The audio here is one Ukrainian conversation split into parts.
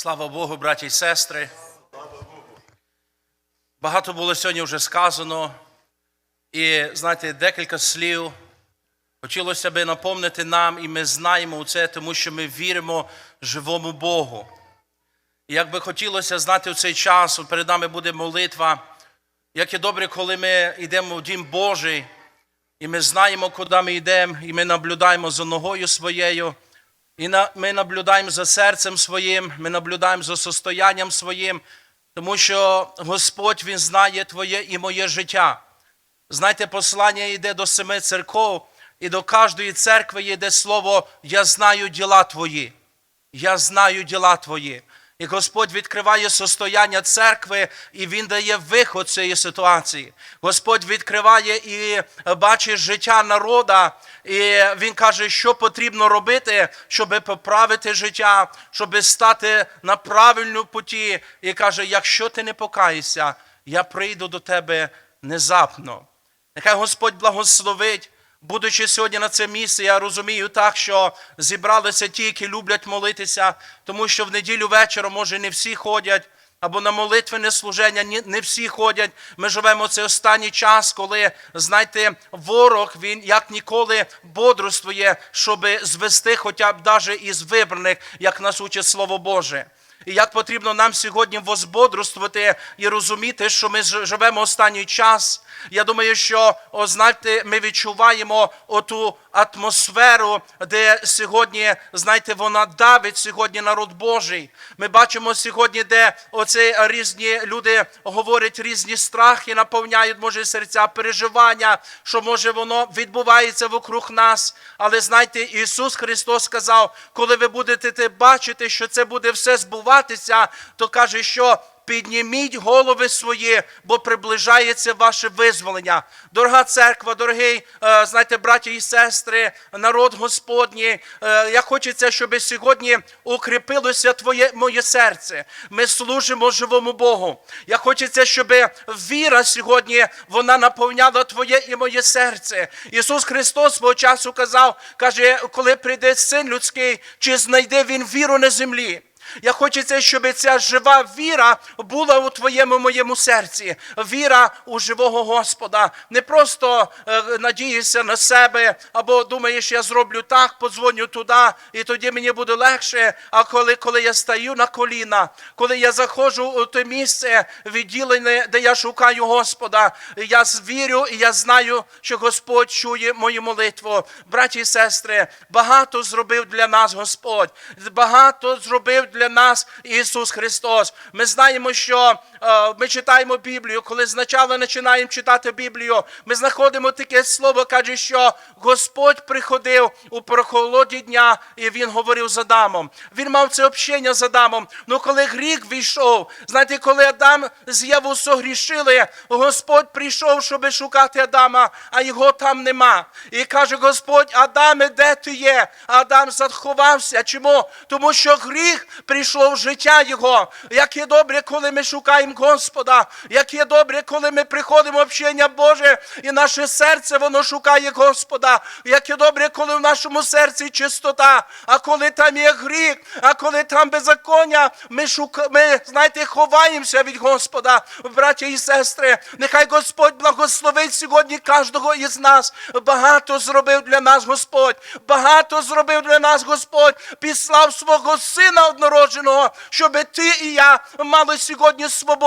Слава Богу, браті і сестри. Багато було сьогодні вже сказано. І знаєте, декілька слів. Хотілося би напомнити нам, і ми знаємо це, тому що ми віримо живому Богу. І як би хотілося знати в цей час, перед нами буде молитва, як є добре, коли ми йдемо в Дім Божий, і ми знаємо, куди ми йдемо, і ми наблюдаємо за ногою своєю, і на, ми наблюдаємо за серцем своїм, ми наблюдаємо за состоянням своїм, тому що Господь Він знає твоє і моє життя. Знаєте, послання йде до семи церков, і до кожної церкви йде слово Я знаю діла твої. Я знаю діла твої. І Господь відкриває состояння церкви, і Він дає виход цієї ситуації. Господь відкриває і бачить життя народа, і Він каже, що потрібно робити, щоб поправити життя, щоб стати на правильному путі. І каже: якщо ти не покаєшся, я прийду до тебе внезапно. Нехай Господь благословить. Будучи сьогодні на це місце, я розумію так, що зібралися ті, які люблять молитися, тому що в неділю вечором, може, не всі ходять, або на молитвене служення не всі ходять. Ми живемо цей останній час, коли, знаєте, ворог, він як ніколи бодрствує, щоб звести хоча б навіть із вибраних, як нас учить Слово Боже. І як потрібно нам сьогодні возбодрствувати і розуміти, що ми живемо останній час. Я думаю, що о, знаєте, ми відчуваємо оту атмосферу, де сьогодні, знаєте, вона давить сьогодні народ Божий. Ми бачимо сьогодні, де оці різні люди говорять різні страхи, наповняють, може, серця переживання, що може воно відбувається вокруг нас. Але знаєте, Ісус Христос сказав, коли ви будете бачити, що це буде все збуватися, то каже, що Підніміть голови свої, бо приближається ваше визволення. Дорога церква, дорогий, е, знаєте, браті і сестри, народ Господній, е, я хочеться, щоб сьогодні укріпилося твоє моє серце. Ми служимо живому Богу. Я хочеться, щоб віра сьогодні вона наповняла твоє і моє серце. Ісус Христос свого часу казав, каже, коли прийде син людський, чи знайде він віру на землі. Я хочеться, щоб ця жива віра була у твоєму моєму серці. Віра у живого Господа. Не просто е, надієшся на себе, або думаєш, я зроблю так, подзвоню туди, і тоді мені буде легше. А коли, коли я стаю на коліна, коли я заходжу у те місце відділене, де я шукаю Господа, я вірю і я знаю, що Господь чує мою молитву. Браті і сестри, багато зробив для нас Господь. Багато зробив для нас Ісус Христос. Ми знаємо, що ми читаємо Біблію. Коли спочатку починаємо читати Біблію, ми знаходимо таке слово, каже, що Господь приходив у прохолоді дня, і Він говорив з Адамом. Він мав це общення з Адамом. Ну коли гріх війшов, знаєте, коли Адам з Єву согрішили, Господь прийшов, щоб шукати Адама, а його там нема. І каже Господь, Адаме, де ти є? Адам заховався. Чому? Тому що гріх прийшов в життя його. Як є добре, коли ми шукаємо Господа, як є добре, коли ми приходимо в общення Боже, і наше серце воно шукає Господа. Як є добре, коли в нашому серці чистота, а коли там є гріх, а коли там беззаконня, ми шука... ми, знаєте, ховаємося від Господа, браті і сестри. Нехай Господь благословить сьогодні кожного із нас. Багато зробив для нас Господь. Багато зробив для нас Господь. Післав свого сина однородженого, щоб ти і я мали сьогодні свободу,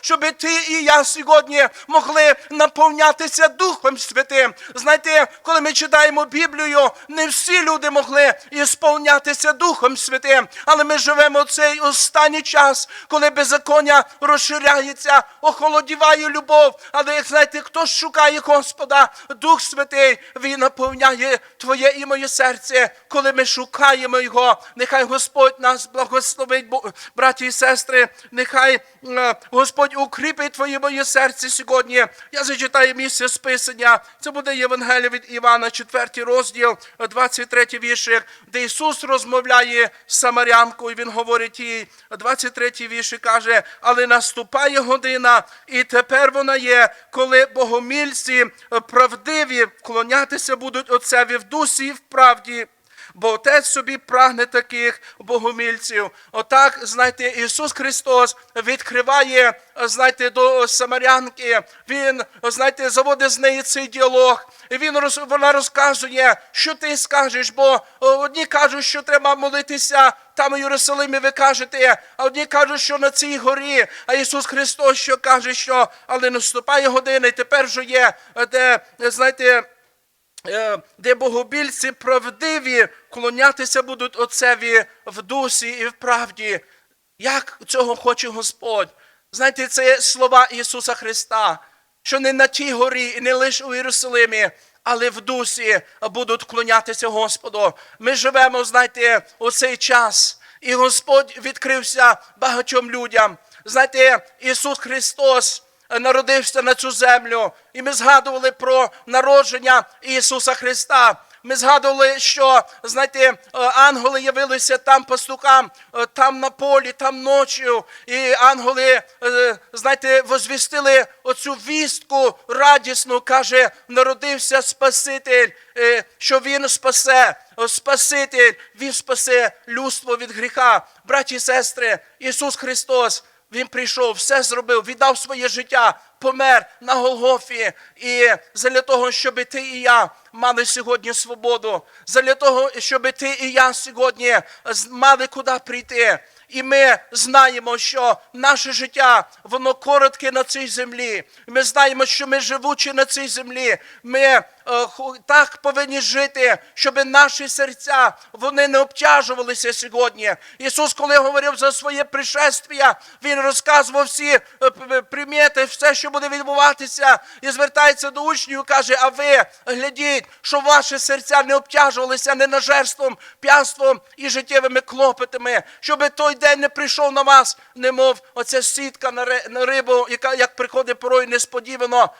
щоб ти і я сьогодні могли наповнятися Духом Святим. Знаєте, коли ми читаємо Біблію, не всі люди могли ісполнятися Духом Святим, але ми живемо цей останній час, коли беззаконня розширяється, охолодіває любов. Але як знаєте, хто шукає Господа, Дух Святий, Він наповняє твоє і моє серце, коли ми шукаємо Його. Нехай Господь нас благословить, браті і сестри, нехай Господь укріпить твоє моє серце сьогодні. Я зачитаю місце списання. Це буде Євангелія від Івана, 4 розділ, 23 віршик, де Ісус розмовляє з Самарянкою. Він говорить їй, 23 віршик каже, але наступає година, і тепер вона є, коли богомільці е, правдиві вклонятися будуть Отцеві в дусі і в правді. Бо Отець собі прагне таких богомільців. Отак, знаєте, Ісус Христос відкриває, знаєте, до Самарянки. Він, знаєте, заводить з неї цей діалог. І він вона розказує, що ти скажеш, бо одні кажуть, що треба молитися там у Єрусалимі, ви кажете, а одні кажуть, що на цій горі. А Ісус Христос що каже, що але наступає година, і тепер вже є, де, знаєте, де богобільці правдиві клонятися будуть Отцеві в дусі і в правді. Як цього хоче Господь? Знаєте, це слова Ісуса Христа, що не на тій горі і не лише у Єрусалимі, але в дусі будуть клонятися Господу. Ми живемо, знаєте, у цей час, і Господь відкрився багатьом людям. Знаєте, Ісус Христос народився на цю землю. І ми згадували про народження Ісуса Христа. Ми згадували, що знаєте, е, ангели явилися там пастукам, е, там на полі, там ночі. І ангели, е, знаєте, возвістили оцю вістку радісну, каже, народився Спаситель, що Він спасе. Спаситель, Він спасе людство від гріха. Браті і сестри, Ісус Христос. Він прийшов, все зробив, віддав своє життя, помер на Голгофі. І для того, щоб ти і я мали сьогодні свободу, для того, щоб ти і я сьогодні мали куди прийти. І ми знаємо, що наше життя, воно коротке на цій землі. Ми знаємо, що ми живучи на цій землі, ми так повинні жити, щоб наші серця вони не обтяжувалися сьогодні. Ісус, коли говорив за своє пришествія, Він розказував всі е, п- п- примети, все, що буде відбуватися, і звертається до учнів і каже: А ви глядіть, щоб ваші серця не обтяжувалися ненажерством, п'янством і життєвими клопотами, щоб той день не прийшов на вас, немов оця сітка на рибу, яка як приходить порою несподівано.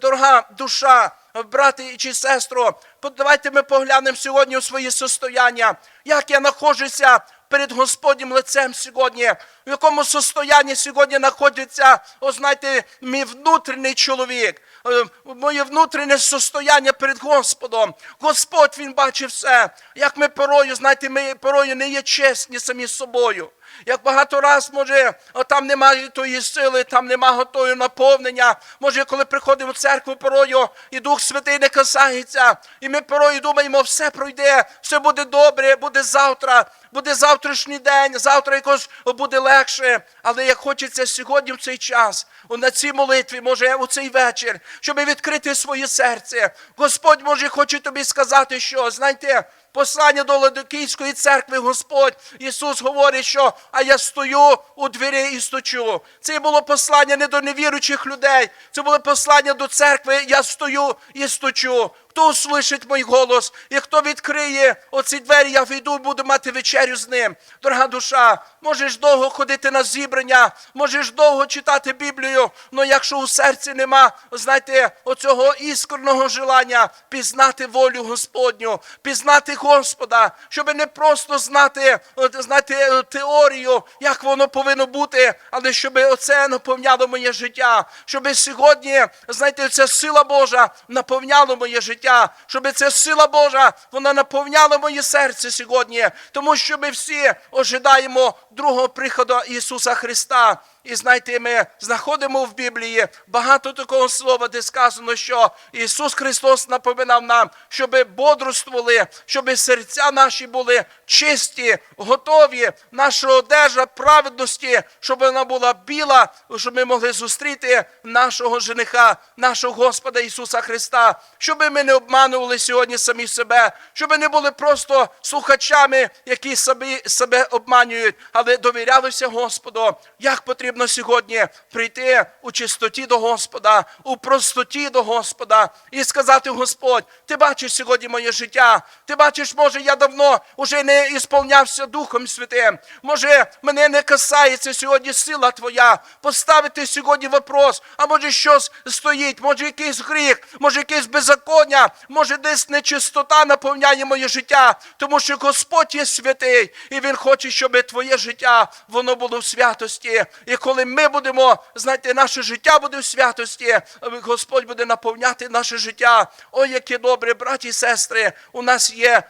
Дорога душа, брати чи сестро, по- давайте ми поглянемо сьогодні у свої состояння, як я знаходжуся перед Господнім лицем сьогодні, в якому состоянні сьогодні знаходиться, о, знаєте, мій внутрішній чоловік, е, моє внутрішнє состояння перед Господом. Господь Він бачить все, як ми порою, знаєте, ми порою не є чесні самі з собою. Як багато раз, може, там немає тої сили, там немає готового наповнення. Може, коли приходимо в церкву порою, і Дух Святий не касається, і ми порою думаємо, все пройде, все буде добре, буде завтра, буде завтрашній день, завтра якось буде легше. Але як хочеться сьогодні в цей час, на цій молитві, може, у цей вечір, щоб відкрити своє серце. Господь може хоче тобі сказати, що знаєте. Послання до Ладокійської церкви Господь Ісус говорить, що а я стою у двері і стучу. Це було послання не до невіруючих людей, це було послання до церкви. Я стою і стучу. Хто услышить мій голос, і хто відкриє оці двері, я війду і буду мати вечерю з ним. Дорога душа, можеш довго ходити на зібрання, можеш довго читати Біблію, але якщо у серці нема, знаєте, оцього іскорного желання пізнати волю Господню, пізнати Господа, щоб не просто знати, от, знаєте, е, теорію, як воно повинно бути, але щоб оце наповняло моє життя, щоб сьогодні, знаєте, ця сила Божа наповняла моє життя, щоб ця сила Божа вона наповняла моє серце сьогодні, тому що ми всі ожидаємо другого приходу Ісуса Христа. І знаєте, ми знаходимо в Біблії багато такого слова, де сказано, що Ісус Христос напоминав нам, щоб бодрствували, щоб серця наші були чисті, готові, наша одежа праведності, щоб вона була біла, щоб ми могли зустріти нашого жениха, нашого Господа Ісуса Христа, щоб ми не обманували сьогодні самі себе, щоб не були просто слухачами, які собі, себе обманюють, але довірялися Господу. Як потрібно сьогодні прийти у чистоті до Господа, у простоті до Господа і сказати: Господь, ти бачиш сьогодні моє життя. Ти бачиш, може, я давно вже не ісполнявся Духом Святим. Може, мене не касається сьогодні сила Твоя. Поставити сьогодні вопрос, а може щось стоїть, може якийсь гріх, може якесь беззаконня, може десь нечистота наповняє моє життя, тому що Господь є святий, і Він хоче, щоб твоє життя воно було в святості. І коли ми будемо, знаєте, наше життя буде в святості, Господь буде наповняти наше життя. О, яке добре, браті і сестри, у нас є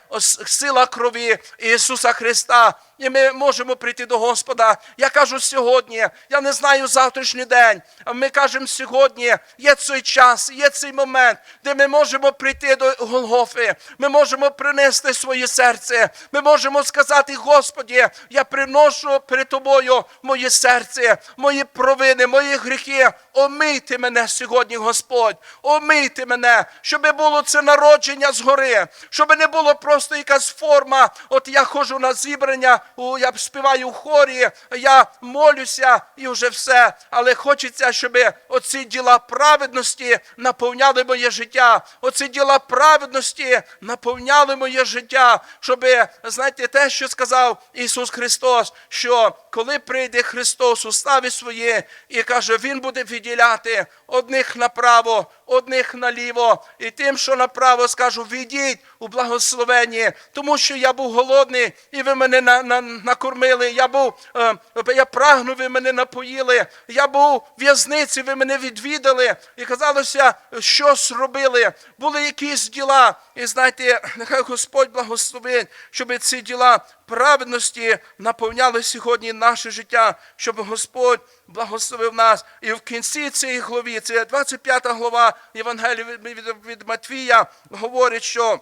сила крові Ісуса Христа. І ми можемо прийти до Господа. Я кажу сьогодні, я не знаю завтрашній день. Ми кажемо сьогодні, є цей час, є цей момент, де ми можемо прийти до Голгофи. Ми можемо принести своє серце. Ми можемо сказати, Господі, я приношу перед тобою моє серце, мої провини, мої гріхи. Омийте мене сьогодні, Господь. Омийте мене, щоб було це народження згори, щоб не було просто якась форма. От я ходжу на зібрання, я співаю в хорі, я молюся і вже все. Але хочеться, щоб оці діла праведності наповняли моє життя. Оці діла праведності наповняли моє життя, щоб, знаєте, те, що сказав Ісус Христос, що коли прийде Христос у славі своє і каже, Він буде відділяти одних направо, одних наліво, і тим, що направо скажу, відіть у благословенні, тому що я був голодний, і ви мене на, накормили. Я був, е, я прагнув, ви мене напоїли. Я був в в'язниці, ви мене відвідали. І казалося, щось робили. Були якісь діла. І знаєте, нехай Господь благословить, щоб ці діла праведності наповняли сьогодні наше життя, щоб Господь благословив нас. І в кінці цієї глави, це 25 глава Євангелія від Матвія, говорить, що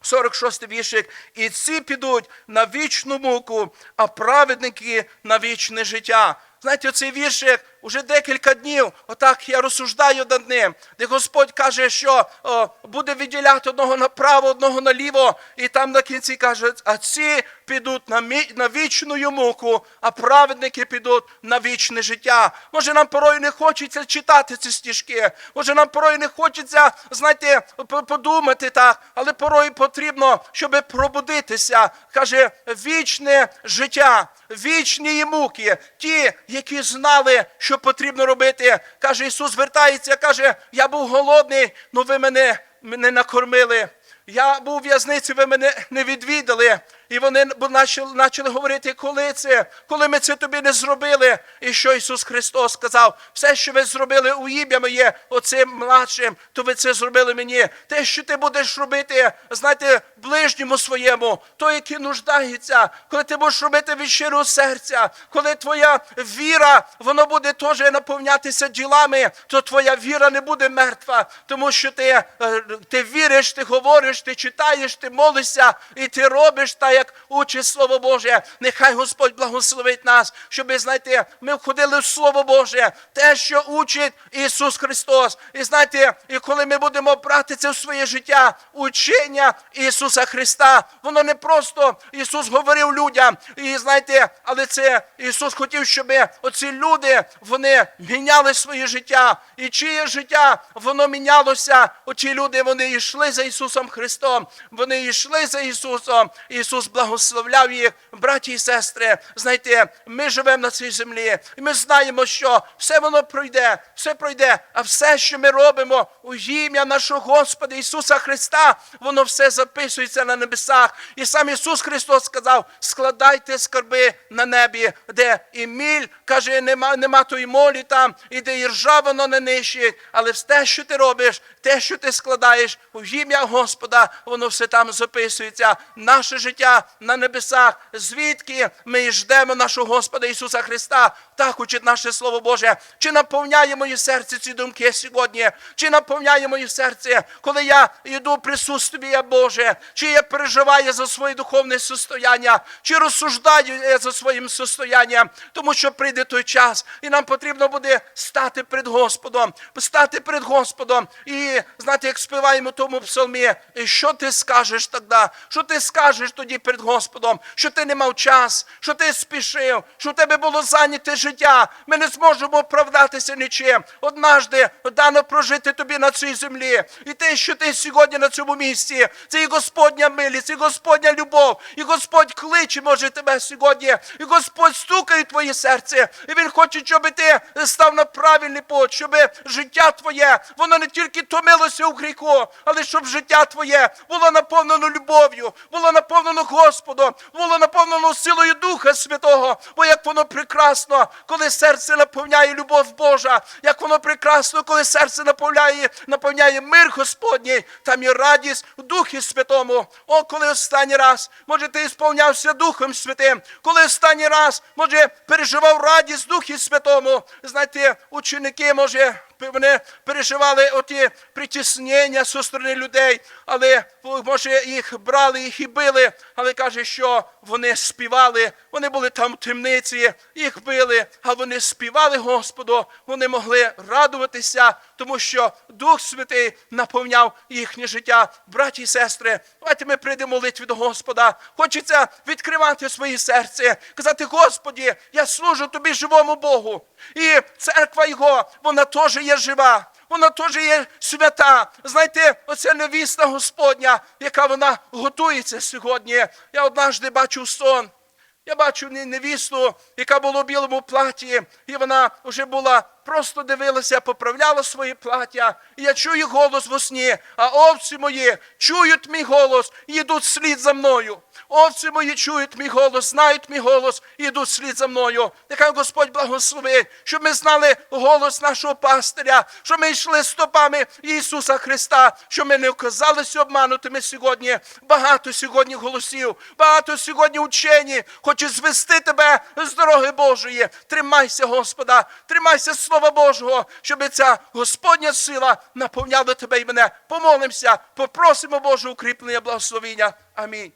46 віршик. І ці підуть на вічну муку, а праведники на вічне життя. Знаєте, цей віршик уже декілька днів, отак я розсуждаю над ним, де Господь каже, що о, буде відділяти одного направо, одного наліво, і там на кінці каже, а ці підуть на, мі, на вічну муку, а праведники підуть на вічне життя. Може, нам порою не хочеться читати ці стіжки, може, нам порою не хочеться, знаєте, подумати так, але порою потрібно, щоб пробудитися. Каже, вічне життя, вічні муки, ті, які знали, що потрібно робити. Каже, Ісус звертається, каже, я був голодний, але ви мене, мене накормили. Я був в'язниці, ви мене не відвідали. І вони почали, говорити, коли це, коли ми це тобі не зробили. І що Ісус Христос сказав, все, що ви зробили у ім'я моє, оцим младшим, то ви це зробили мені. Те, що ти будеш робити, знаєте, ближньому своєму, той, який нуждається, коли ти будеш робити від щирого серця, коли твоя віра, воно буде теж наповнятися ділами, то твоя віра не буде мертва, тому що ти, е, ти віриш, ти говориш, ти читаєш, ти молишся, і ти робиш так, як учить Слово Боже. Нехай Господь благословить нас, щоб, знаєте, ми входили в Слово Боже, те, що учить Ісус Христос. І знаєте, і коли ми будемо брати це в своє життя, учення Ісуса Христа, воно не просто Ісус говорив людям, і знаєте, але це Ісус хотів, щоб оці люди вони міняли своє життя, і чиє життя воно мінялося. Оці люди вони йшли за Ісусом Христом, вони йшли за Ісусом. Ісус благословляв їх, браті і сестри. Знаєте, ми живемо на цій землі, і ми знаємо, що все воно пройде, все пройде, а все, що ми робимо у ім'я нашого Господа Ісуса Христа, воно все записується на небесах. І сам Ісус Христос сказав: складайте скарби на небі, де і міль, каже, нема, нема тої молі там, і де і ржа воно не нищить, але те, що ти робиш, те, що ти складаєш у ім'я Господа, воно все там записується. Наше життя на небесах, звідки ми ждемо нашого Господа Ісуса Христа. Так учить наше Слово Боже. Чи наповняє моє серце ці думки сьогодні? Чи наповняє моє серце, коли я йду в присутствие Боже? Чи я переживаю за своє духовне состояння? Чи розсуждаю я за своїм состоянням? Тому що прийде той час, і нам потрібно буде стати перед Господом, стати перед Господом. І знаєте, як співаємо тому псалмі, що ти скажеш тоді? Що ти скажеш тоді перед Господом? Що ти не мав час, що ти спішив, що в тебе було зайняте життя. Ми не зможемо оправдатися нічим. Однажди дано прожити тобі на цій землі. І те, що ти сьогодні на цьому місці, це і Господня милість, і Господня любов, і Господь кличе, може, тебе сьогодні, і Господь стукає в твоє серце, і Він хоче, щоб ти став на правильний путь, щоб життя твоє, воно не тільки томилося у гріху, але щоб життя твоє було наповнено любов'ю, було наповнено Господом, було наповнено силою Духа Святого. Бо як воно прекрасно, коли серце наповняє любов Божа, як воно прекрасно, коли серце наповняє, наповняє мир Господній, там є радість в Духі Святому. О, коли останній раз, може, ти ісповнявся Духом Святим, коли останній раз, може, переживав радість в Духі Святому. Знаєте, ученики, може, вони переживали оті притіснення зі сторони людей, але може їх брали, їх і били, але каже, що вони співали, вони були там в темниці, їх били, а вони співали Господу, вони могли радуватися, тому що Дух Святий наповняв їхнє життя. Браті і сестри, давайте ми прийдемо молитві до Господа. Хочеться відкривати своє серце, казати, Господі, я служу тобі живому Богу. І церква Його, вона теж є жива. Вона теж є свята. Знаєте, оця невіста Господня, яка вона готується сьогодні. Я однажды бачив сон. Я бачу невісту, яка була у білому платі, і вона вже була, просто дивилася, поправляла своє плаття. І я чую голос во сні, а овці мої чують мій голос і йдуть слід за мною. Овці мої чують мій голос, знають мій голос і йдуть слід за мною. Нехай Господь благословить, щоб ми знали голос нашого пастиря, щоб ми йшли стопами Ісуса Христа, щоб ми не оказалися обманутими сьогодні. Багато сьогодні голосів, багато сьогодні учені хочуть звести тебе з дороги Божої. Тримайся, Господа, тримайся Слова Божого, щоб ця Господня сила наповняла тебе і мене. Помолимося, попросимо Божого укріплення, благословіння. Амінь.